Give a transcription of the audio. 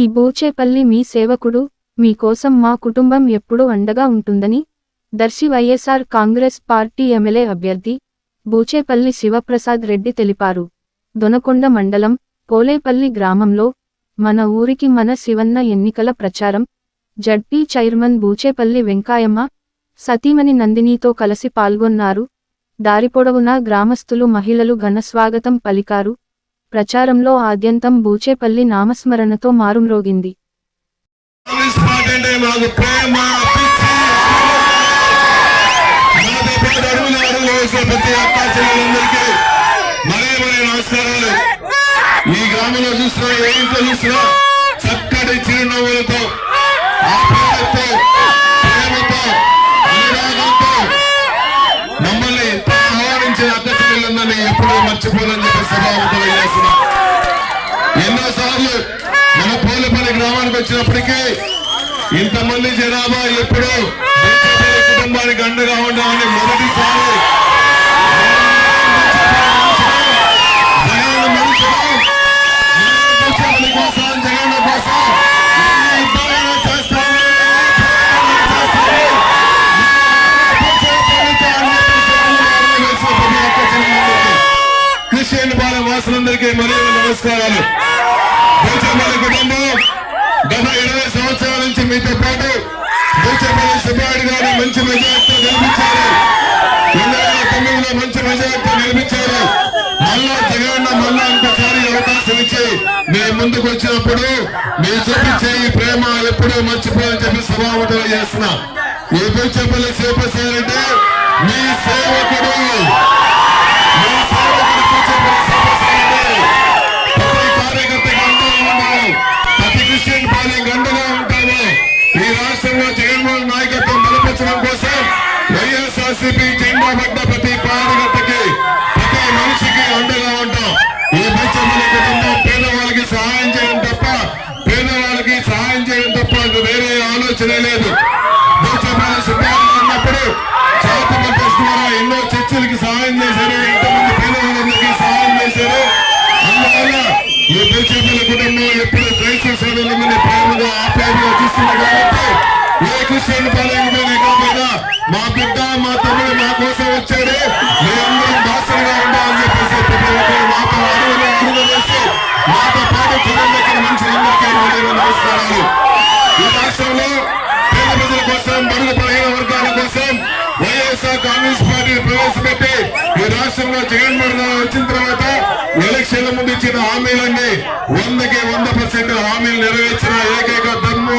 ఈ బూచేపల్లి మీ సేవకుడు మీకోసం మా కుటుంబం ఎప్పుడూ అండగా ఉంటుందని దర్శి వైఎస్ఆర్ కాంగ్రెస్ పార్టీ ఎమ్మెల్యే అభ్యర్థి బూచేపల్లి శివప్రసాద్ రెడ్డి తెలిపారు. దొనకొండ మండలం పోలేపల్లి గ్రామంలో మన ఊరికి మన శివన్న ఎన్నికల ప్రచారం జడ్పీ చైర్మన్ బూచేపల్లి వెంకాయమ్మ సతీమణి నందినితో కలిసి పాల్గొన్నారు. దారిపొడవునా గ్రామస్తులు మహిళలు ఘనస్వాగతం పలికారు. ప్రచారంలో ఆద్యంతం బూచేపల్లి నామస్మరణతో మారుమ్రోగింది. ఈ గ్రామంలో చూస్తున్నా ఏ ఇంట్లో చూస్తున్నా చక్కటి చిరునవ్వులతో ఆప్యాయతతో ప్రేమతో అనురాగంతో మమ్మల్ని ఆహ్వానించిన అక్క చెల్లెలందరినీ ఎప్పుడూ మర్చిపోలేదు చెప్పి సభాముఖం చేస్తున్నా ఎన్నోసార్లు మన పోలేపల్లి గ్రామానికి వచ్చినప్పటికీ ఇంతమంది జనాభా ఎప్పుడు కుటుంబానికి అండగా ఉండాలని మొదటిసారి క్రిస్టియన్ బాల వాసులందరికీ మరియు నమస్కారాలు. కుటుంబం. గత ఇరవై సంవత్సరాల నుంచి మీతో పాటు బూచేపల్లి సుబ్బారెడ్డి గారు మంచి మెజార్టీతో గెలిపించారు. రెండు వేల తొమ్మిదిలో మంచి మెజార్టీతో గెలిపించారు. మళ్ళా జగన్ మళ్ళా ఇంకోసారి అవకాశం ఇచ్చి మేము ముందుకు వచ్చినప్పుడు మీరు చూపించే ఈ ప్రేమ ఎప్పుడూ మర్చిపోయని చెప్పి సభాముఖం చేస్తున్నా. ఈ బూచేపల్లి శివప్రసాద్ రెడ్డి మీ సేవకుడు. వైఎస్ఆర్సీపీ జెండా పడ్డ ప్రతి కార్యకర్తకి ప్రతి మనిషికి అండగా ఉంటాం. ఈ బీచమల్లి కుటుంబం పేదవాళ్ళకి సహాయం చేయడం తప్ప పేదవాళ్ళకి సహాయం చేయడం తప్ప ఇంక వేరే ఆలోచన లేదు. బీచమల్లి సుబ్బారావు ఉన్నప్పుడు చారిటబుల్ ట్రస్ట్ ద్వారా ఎన్నో చర్చలకి సహాయం చేశారు ఎంతమంది పేదవాళ్ళందరికీ సహాయం చేశారు. అందువల్ల ఈ బీజేపీ కుటుంబం మా బిడ్డ మా తమ్ముడు మా కోసం వచ్చాడు. మేమందరం దాసరిగా ఉండాలని చెప్పేసి ప్రతి ఒక్కరు మాతో అడుగులు అడుగు వేసి మాతో పాటు చూడండి మనుషులందరికీ మరియు నమస్కారాలు ఈ రాష్ట్రంలో పేద ప్రజల కోసం బడుగు బలహీన వర్గాల కోసం వైఎస్ఆర్ కాంగ్రెస్ పార్టీ ప్రవేశపెట్టి ఈ రాష్ట్రంలో జగన్మోహన్ రెడ్డి వచ్చిన తర్వాత ఎలక్షన్ల ముందు ఇచ్చిన హామీలన్నీ వందకి వంద పర్సెంట్ హామీలు నెరవేర్చిన ఏకైక ధర్మో